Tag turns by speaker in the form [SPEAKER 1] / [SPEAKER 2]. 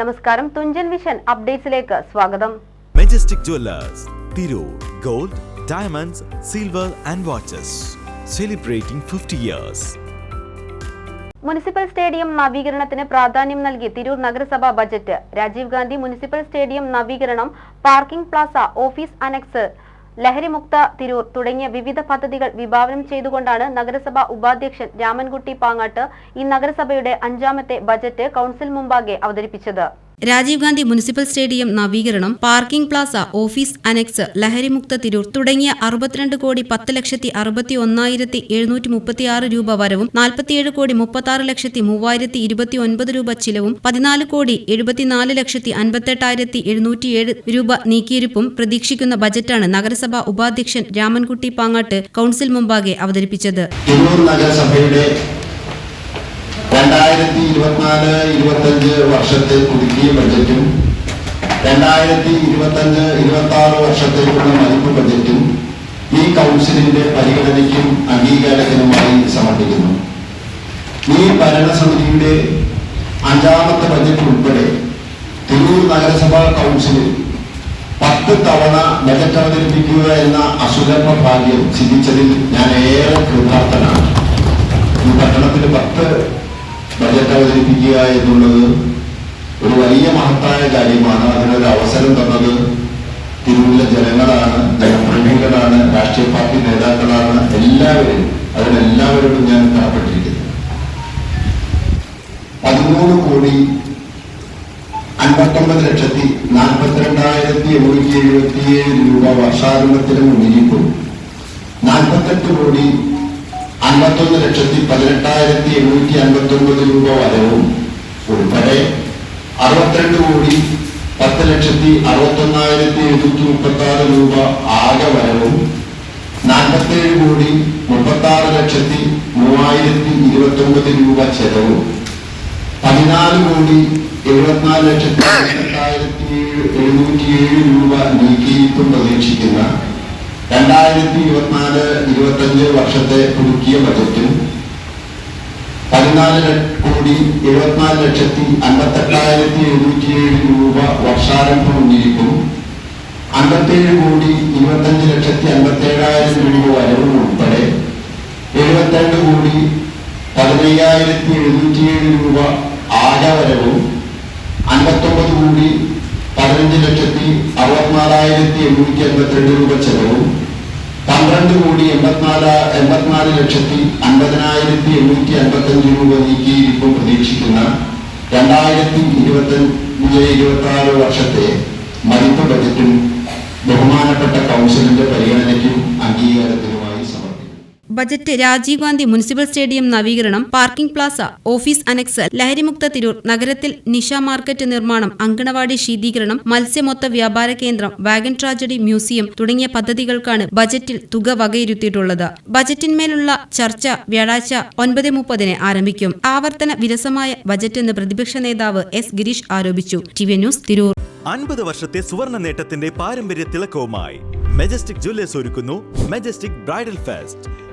[SPEAKER 1] നമസ്കാരം. തുഞ്ചൻ വിഷൻ അപ്ഡേറ്റ്സിലേക്ക് സ്വാഗതം.
[SPEAKER 2] Majestic jewellers Tirur gold diamonds silver and watches celebrating fifty years
[SPEAKER 1] municipal stadium നവീകരണത്തിന് പ്രാധാന്യം നൽകി തിരൂർ നഗരസഭ budget. Rajiv Gandhi municipal stadium നവീകരണം പാർക്കിംഗ് പ്ലാസ ഓഫീസ് അനക്സ് ലഹരിമുക്ത തിരൂർ തുടങ്ങിയ വിവിധ പദ്ധതികൾ വിഭാവനം ചെയ്തുകൊണ്ടാണ് നഗരസഭാ ഉപാധ്യക്ഷൻ രാമൻകുട്ടി പാങ്ങാട്ട് ഈ നഗരസഭയുടെ അഞ്ചാമത്തെ ബജറ്റ് കൌൺസിൽ മുമ്പാകെ അവതരിപ്പിച്ചത്.
[SPEAKER 3] രാജീവ് ഗാന്ധി മുനിസിപ്പൽ സ്റ്റേഡിയം നവീകരണം പാർക്കിംഗ് പ്ലാസ ഓഫീസ് അനക്സ് ലഹരിമുക്ത തിരൂർ തുടങ്ങിയ അറുപത്തിരണ്ട് കോടി പത്ത് ലക്ഷത്തി അറുപത്തി ഒന്നായിരത്തി എഴുന്നൂറ്റി മുപ്പത്തിയാറ് രൂപ വരവും നാൽപ്പത്തിയേഴ് കോടി മുപ്പത്തി ലക്ഷത്തി മൂവായിരത്തി ഇരുപത്തി ഒൻപത് രൂപ ചിലവും പതിനാല് കോടി എഴുപത്തിനാല് ലക്ഷത്തി അൻപത്തെട്ടായിരത്തി എഴുന്നൂറ്റിയേഴ് രൂപ നീക്കിയിരിപ്പും പ്രതീക്ഷിക്കുന്ന ബജറ്റാണ് നഗരസഭാ ഉപാധ്യക്ഷൻ രാമൻകുട്ടി പാങ്ങാട്ട് കൌൺസിൽ മുമ്പാകെ അവതരിപ്പിച്ചത്.
[SPEAKER 4] രണ്ടായിരത്തി ഇരുപത്തിനാല് ഇരുപത്തഞ്ച് വർഷത്തെ പുതുക്കിയ ബജറ്റും രണ്ടായിരത്തി ഇരുപത്തഞ്ച് ഇരുപത്തി ആറ് വർഷത്തേക്കുള്ള മതിപ്പ് ബജറ്റും ഈ കൗൺസിലിന്റെ പരിഗണനയ്ക്കും അംഗീകാരത്തിനുമായി സമർപ്പിക്കുന്നു. ഈ ഭരണസമിതിയുടെ അഞ്ചാമത്തെ ബജറ്റ് ഉൾപ്പെടെ തിരൂർ നഗരസഭാ കൗൺസിലിൽ പത്ത് തവണ ബജറ്റ് അവതരിപ്പിക്കുക എന്ന അസുലഭ ഭാഗ്യം സിദ്ധിച്ചതിൽ ഞാൻ ഏറെ കൃതാർത്ഥനാണ്. ഈ പട്ടണത്തിൽ പത്ത് ബജറ്റ് അവതരിപ്പിക്കുക എന്നുള്ളത് ഒരു വലിയ മഹത്തായ കാര്യമാണ്. അതിനൊരു അവസരം തന്നത് തിരുവല്ല ജനങ്ങളാണ് ജനപ്രതിനിധികളാണ് രാഷ്ട്രീയ പാർട്ടി നേതാക്കളാണ്. എല്ലാവരും അതിനെല്ലാവരോടും ഞാൻ കടപ്പെട്ടിരിക്കുന്നു പതിമൂന്ന് കോടി അൻപത്തൊമ്പത് ലക്ഷത്തി നാൽപ്പത്തിരണ്ടായിരത്തി എണ്ണൂറ്റി എഴുപത്തിയേഴ് രൂപ വർഷാരംഭത്തിന് മുന്നിരിപ്പും നാൽപ്പത്തെട്ട് കോടി അൻപത്തൊന്ന് ലക്ഷത്തി പതിനെട്ടായിരത്തി എണ്ണൂറ്റി അൻപത്തി ഒമ്പത് രൂപ വരവും. ഉൾപ്പെടെ അറുപത്തിരണ്ട് കോടി പത്ത് ലക്ഷത്തി അറുപത്തൊന്നായിരത്തി എഴുന്നൂറ്റി മുപ്പത്തി ആറ് രൂപ ആകെ വരവും. നാൽപ്പത്തേഴ് കോടി മുപ്പത്തി ആറ് ലക്ഷത്തി മൂവായിരത്തി ഇരുപത്തി ഒമ്പത് രൂപ ചെലവും. പതിനാല് കോടി എഴുപത്തിനാല് ലക്ഷത്തി എഴുപത്തായിരത്തി എഴുന്നൂറ്റി ഏഴ് രൂപ നീക്കിയിട്ടും പ്രതീക്ഷിക്കുന്ന രണ്ടായിരത്തി ഇരുപത്തിനാല് ഇരുപത്തഞ്ച് വർഷത്തെ പുതുക്കിയ ബജറ്റും പതിനാല് കോടി എഴുപത്തിനാല് ലക്ഷത്തി അൻപത്തെട്ടായിരത്തി എഴുന്നൂറ്റി ഏഴ് രൂപ വർഷാരംഭം മുന്നിരിക്കും അൻപത്തേഴ് കോടി ഇരുപത്തഞ്ച് ലക്ഷത്തി അൻപത്തേഴായിരം രൂപ വരവും ഉൾപ്പെടെ എഴുപത്തിരണ്ട് കോടി പതിനയ്യായിരത്തി എഴുന്നൂറ്റിയേഴ് രൂപ ആകെ വരവും അൻപത്തൊമ്പത് കോടി പതിനഞ്ച് ലക്ഷത്തി അറുപത്തിനാലായിരത്തി എണ്ണൂറ്റി എൺപത്തിരണ്ട് രൂപ ചെലവും പന്ത്രണ്ട് കോടി എൺപത്തിനാല് എൺപത്തിനാല് ലക്ഷത്തി അൻപതിനായിരത്തി എണ്ണൂറ്റി അൻപത്തഞ്ച് രൂപ നീക്കി ഇപ്പോൾ പ്രതീക്ഷിക്കുന്ന രണ്ടായിരത്തി ഇരുപത്തഞ്ച് ഇരുപത്തി ആറ് വർഷത്തെ മതിപ്പ് ബജറ്റും ബഹുമാനപ്പെട്ട കൗൺസിലിന്റെ പരിഗണനയ്ക്കും സമർപ്പിക്കും
[SPEAKER 3] budget Rajiv Gandhi municipal stadium നവീകരണം പാർക്കിംഗ് പ്ലാസ ഓഫീസ് അനക്സൽ ലഹരിമുക്ത തിരൂർ നഗരത്തിൽ നിഷ മാർക്കറ്റ് നിർമ്മാണം അങ്കണവാടി ശീതീകരണം മത്സ്യമൊത്ത വ്യാപാര കേന്ദ്രം വാഗൻ ട്രാജഡി മ്യൂസിയം തുടങ്ങിയ പദ്ധതികൾക്കാണ് ബജറ്റിൽ തുക വകയിരുത്തിയിട്ടുള്ളത്. ബജറ്റിന്മേലുള്ള ചർച്ച വ്യാഴാഴ്ച ഒൻപത് മുപ്പതിന് ആരംഭിക്കും. ആവർത്തന വിരസമായ ബജറ്റെന്ന് പ്രതിപക്ഷ നേതാവ് എസ് ഗിരീഷ് ആരോപിച്ചു. T V news Tirur.
[SPEAKER 2] അൻപത് വർഷത്തെ സുവർണ നേട്ടത്തിന്റെ പാരമ്പര്യ തിളക്കവുമായി മെജസ്റ്റിക് ജ്വല്ലേഴ്സ് ഒരുക്കുന്നു Majestic bridal fest.